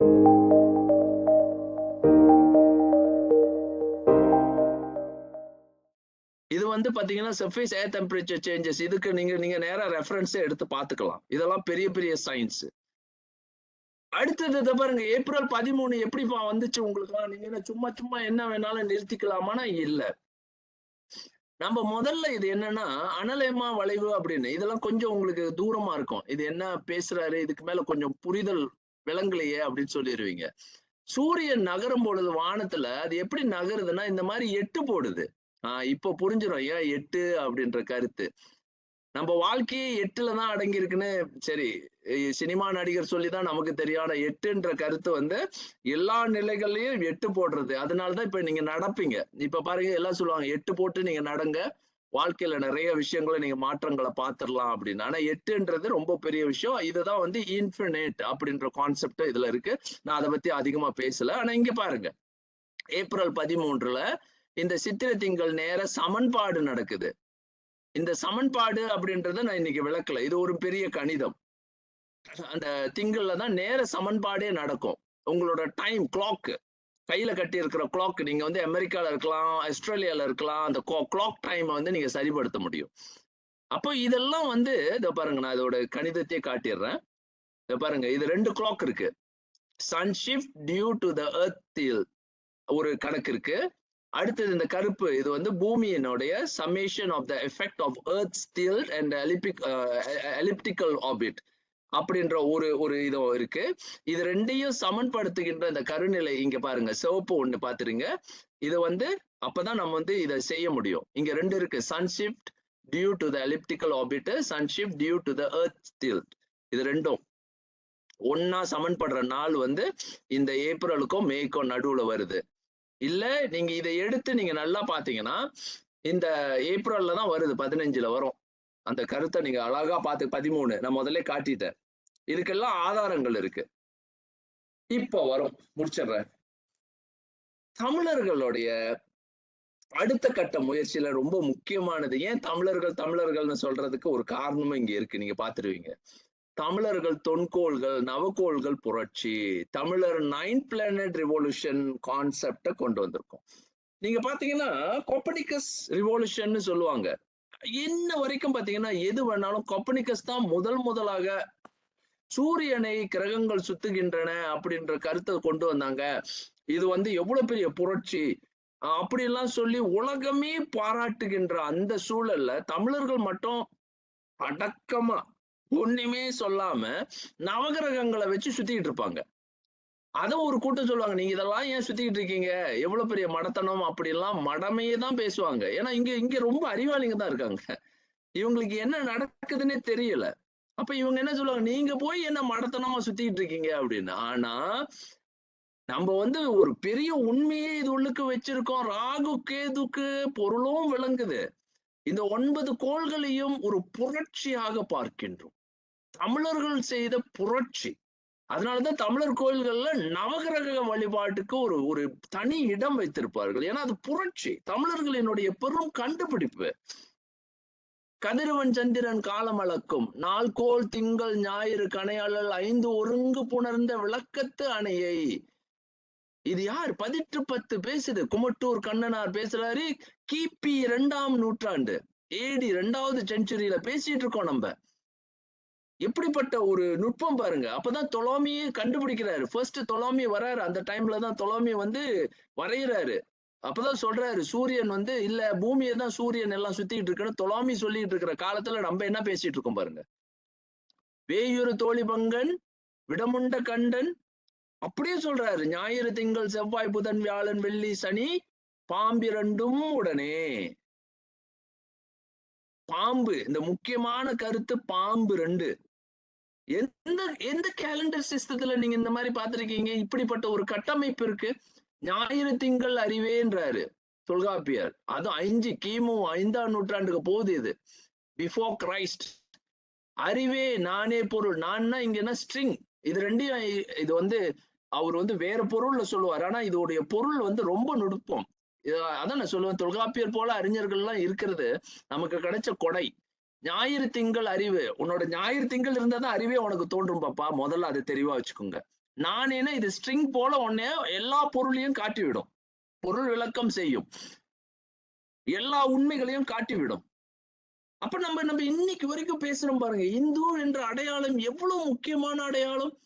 இது வந்து பாத்தீங்கன்னா சர்ஃபேஸ் ஏர் டெம்பரேச்சர் சேஞ்சஸ் இதுக்கு நீங்க நீங்க நேரா ரெஃபரன்ஸே எடுத்து பாத்துக்கலாம். இதெல்லாம் பெரிய பெரிய சயின்ஸ் அடுத்தது இதை பாருங்க ஏப்ரல் பதிமூணு எப்படிப்பா வந்துச்சு உங்களுக்கு? நீங்க என்ன சும்மா சும்மா என்ன வேணாலும் நிறுத்திக்கலாமானா இல்ல. நம்ம முதல்ல இது என்னன்னா அனலேமா வளைவு அப்படின்னு. இதெல்லாம் கொஞ்சம் உங்களுக்கு தூரமா இருக்கும். இது என்ன பேசுறாரு? இதுக்கு மேல கொஞ்சம் புரிதல் விளங்கலையே அப்படின்னு சொல்லிடுவீங்க சூரியன் நகரும் பொழுது வானத்துல அது எப்படி நகருதுன்னா இந்த மாதிரி எட்டு போடுது. ஆஹ் இப்போ புரிஞ்சிடும் ஏன் எட்டு அப்படின்ற கருத்து. நம்ம வாழ்க்கையே எட்டுல தான் சரி சினிமா நடிகர் சொல்லிதான் நமக்கு தெரியாத எட்டுன்ற கருத்து வந்து எல்லா நிலைகள்லயும் எட்டு போடுறது. அதனாலதான் இப்ப நீங்க நடப்பீங்க. இப்ப பாருங்க எல்லாம் சொல்லுவாங்க எட்டு போட்டு நீங்க நடங்க. வாழ்க்கையில நிறைய விஷயங்களை நீங்க மாற்றங்களை பார்த்துடலாம் அப்படின்னு. ஆனா எட்டுன்றது ரொம்ப பெரிய விஷயம். இதுதான் வந்து இன்ஃபினிட் அப்படின்ற கான்செப்ட் இதுல இருக்கு. நான் அதை பத்தி அதிகமா பேசல. ஆனா இங்க பாருங்க. ஏப்ரல் பதிமூன்றுல இந்த சித்திரை திங்கள் நேர சமன்பாடு நடக்குது. இந்த சமன்பாடு அப்படின்றத நான் இன்னைக்கு விளக்கல. இது ஒரு பெரிய கணிதம். அந்த திங்கள்ல தான் நேர சமன்பாடே நடக்கும். உங்களோட டைம் கிளாக்கு கையில கட்டி இருக்கிற கிளாக் நீங்க வந்து அமெரிக்கால இருக்கலாம் ஆஸ்திரேலியால இருக்கலாம் அந்த கிளாக் டைம் வந்து நீங்க சரிப்படுத்த முடியும். அப்போ இதெல்லாம் வந்து இதை பாருங்க நான் இதோட கணிதத்தையே காட்டிடுறேன். இதை பாருங்க இது ரெண்டு கிளாக் இருக்கு. Sun shift due to the earth ஒரு கணக்கு இருக்கு. அடுத்தது இந்த கருப்பு இது வந்து பூமியினுடைய summation of the effect of earth still and elliptic elliptical orbit அப்படின்ற ஒரு ஒரு இதுவும் இருக்கு. இது ரெண்டையும் சமன்படுத்துகின்ற இந்த கருநிலை இங்க பாருங்க. சிவப்பு ஒண்ணு பாத்துருங்க. இது வந்து அப்பதான் நம்ம வந்து இதை செய்ய முடியும். இங்க ரெண்டு இருக்கு. Sun shift due to the elliptical orbit sun shift due to the earth still இது ரெண்டும். ஒன்னா சமன்படுற நாள் வந்து இந்த ஏப்ரலுக்கும் மேக்கும் நடுவுல வருது. இல்ல நீங்க இதை எடுத்து நீங்க நல்லா பாத்தீங்கன்னா இந்த ஏப்ரல்ல தான் வருது. பதினஞ்சுல வரும். அந்த கருத்தை நீங்க அழகா பார்த்து பதிமூணு நான் முதல்ல காட்டிட்டேன். இதுக்கெல்லாம் ஆதாரங்கள் இருக்கு. இப்போ வரும் முடிச்சிடுறேன். தமிழர்களுடைய அடுத்த கட்ட முயற்சியில ரொம்ப முக்கியமானது ஏன் தமிழர்கள் தமிழர்கள்னு சொல்றதுக்கு ஒரு காரணமும் இங்க இருக்கு நீங்க பாத்துருவீங்க தமிழர்கள் தொன்கோள்கள் நவகோள்கள் புரட்சி தமிழர் நைன் பிளானட் ரிவல்யூஷன் கான்செப்ட கொண்டு வந்திருக்கோம். நீங்க பாத்தீங்கன்னா கொப்பனிக்கஸ் ரிவல்யூஷன் சொல்லுவாங்க. இன்ன வரைக்கும் பாத்தீங்கன்னா எது வேணாலும் கொப்பனிக்கஸ் தான் முதல் முதலாக சூரியனை கிரகங்கள் சுத்துகின்றன அப்படின்ற கருத்தை கொண்டு வந்தாங்க. இது வந்து எவ்வளவு பெரிய புரட்சி? அப்படிலாம் சொல்லி உலகமே பாராட்டுகின்ற அந்த சூழல்ல தமிழர்கள் மட்டும் அடக்கமா ஒண்ணுமே சொல்லாம நவகிரகங்களை வச்சு சுத்திட்டு இருப்பாங்க. அத ஒரு கூட்டம் சொல்லுவாங்க. நீங்க இதெல்லாம் ஏன் சுத்திட்டு இருக்கீங்க? எவ்வளவு பெரிய மடத்தனம்? அப்படிலாம் மடமையே தான் பேசுவாங்க. ஏன்னா இங்க இங்க ரொம்ப அறிவாளிங்க தான் இருக்காங்க. இவங்களுக்கு என்ன நடக்குதுன்னே தெரியல. அப்ப இவங்க என்ன சொல்லுவாங்க? நீங்க போய் என்ன மடத்தனமா சுத்திட்டு இருக்கீங்க? அப்படின்னு. ஆனா நம்ம வந்து ஒரு பெரிய உண்மையே இது உள்ளுக்கு வச்சிருக்கோம். ராகு கேதுக்கு பொருளும் விளங்குது. இந்த ஒன்பது கோள்களையும் ஒரு புரட்சியாக பார்க்கின்றோம். தமிழர்கள் செய்த புரட்சி. அதனாலதான் தமிழர் கோயில்கள்ல நவகிரக வழிபாட்டுக்கு ஒரு ஒரு தனி இடம் வைத்திருப்பார்கள். ஏன்னா அது புரட்சி. தமிழர்களினுடைய பெரும் கண்டுபிடிப்பு. கதிரவன் சந்திரன் காலம் அளக்கும். நாள் கோள் திங்கள் ஞாயிறு கணையாளல் ஐந்து ஒருங்கு புணர்ந்த விளக்கத்து அணையை. இது யார்? பதிற்று பத்து பேசுது குமட்டூர் கண்ணனார் பேசுறாரு. கிபி இரண்டாம் நூற்றாண்டு. ஏடி இரண்டாவது செஞ்சுரியில பேசிட்டு இருக்கோம் நம்ம. எப்படிப்பட்ட ஒரு நுட்பம் பாருங்க. அப்பதான் தொலாமியே கண்டுபிடிக்கிறாரு. ஃபர்ஸ்ட் தொலாமி வராரு. அந்த டைம்ல தான் தொலாமி வந்து வரைகிறாரு அப்பதான் சொல்றாரு சூரியன் வந்து இல்ல பூமியை தான் சூரியன் எல்லாம் சுத்திட்டு இருக்குன்னு தொலாமி சொல்லிட்டு இருக்கிற காலத்துல நம்ம என்ன பேசிட்டு இருக்கோம் பாருங்க. வேயூர் தோழிபங்கன் விடமுண்ட கண்டன். அப்படியே சொல்றாரு ஞாயிறு திங்கள் செவ்வாய் புதன் வியாழன் வெள்ளி சனி பாம்பிரண்டும் உடனே. பாம்பு இந்த முக்கியமான கருத்து பாம்பு ரெண்டு. எந்த எந்த கேலண்டர் சிஸ்டத்துல நீங்க இந்த மாதிரி பார்த்திருக்கீங்க? இப்படிப்பட்ட ஒரு கட்டமைப்பு இருக்கு. ஞாயிறு திங்கள் அறிவேன்றாரு தொல்காப்பியர். அதுவும் ஐந்து கிமு ஐந்தாம் நூற்றாண்டுக்கு போகுது இது. பிஃபோர் கிரைஸ்ட் அறிவே நானே பொருள். நான்னா இங்க என்ன? ஸ்ட்ரிங் இது ரெண்டையும் இது வந்து அவர் வந்து வேற பொருள்ல சொல்லுவார். ஆனா இதோடைய பொருள் வந்து ரொம்ப நுட்பம். அதான் நான் சொல்லுவேன். தொல்காப்பியர் போல அறிஞர்கள் எல்லாம் இருக்கிறது நமக்கு கிடைச்ச கொடை. ஞாயிறு திங்கள் அறிவு. உன்னோட ஞாயிறு திங்கள் இருந்தா தான் அறிவே உனக்கு தோன்றும் பாப்பா. முதல்ல அதை தெளிவா வச்சுக்கோங்க. நானேனா இது ஸ்ட்ரிங் போல உடனே எல்லா பொருளையும் காட்டிவிடும். பொருள் விளக்கம் செய்யும். எல்லா உண்மைகளையும் காட்டிவிடும். அப்ப நம்ம நம்ம இன்னைக்கு வரைக்கும் பேசுறோம் பாருங்க. இந்து என்ற அடையாளம் எவ்வளவு முக்கியமான அடையாளம்?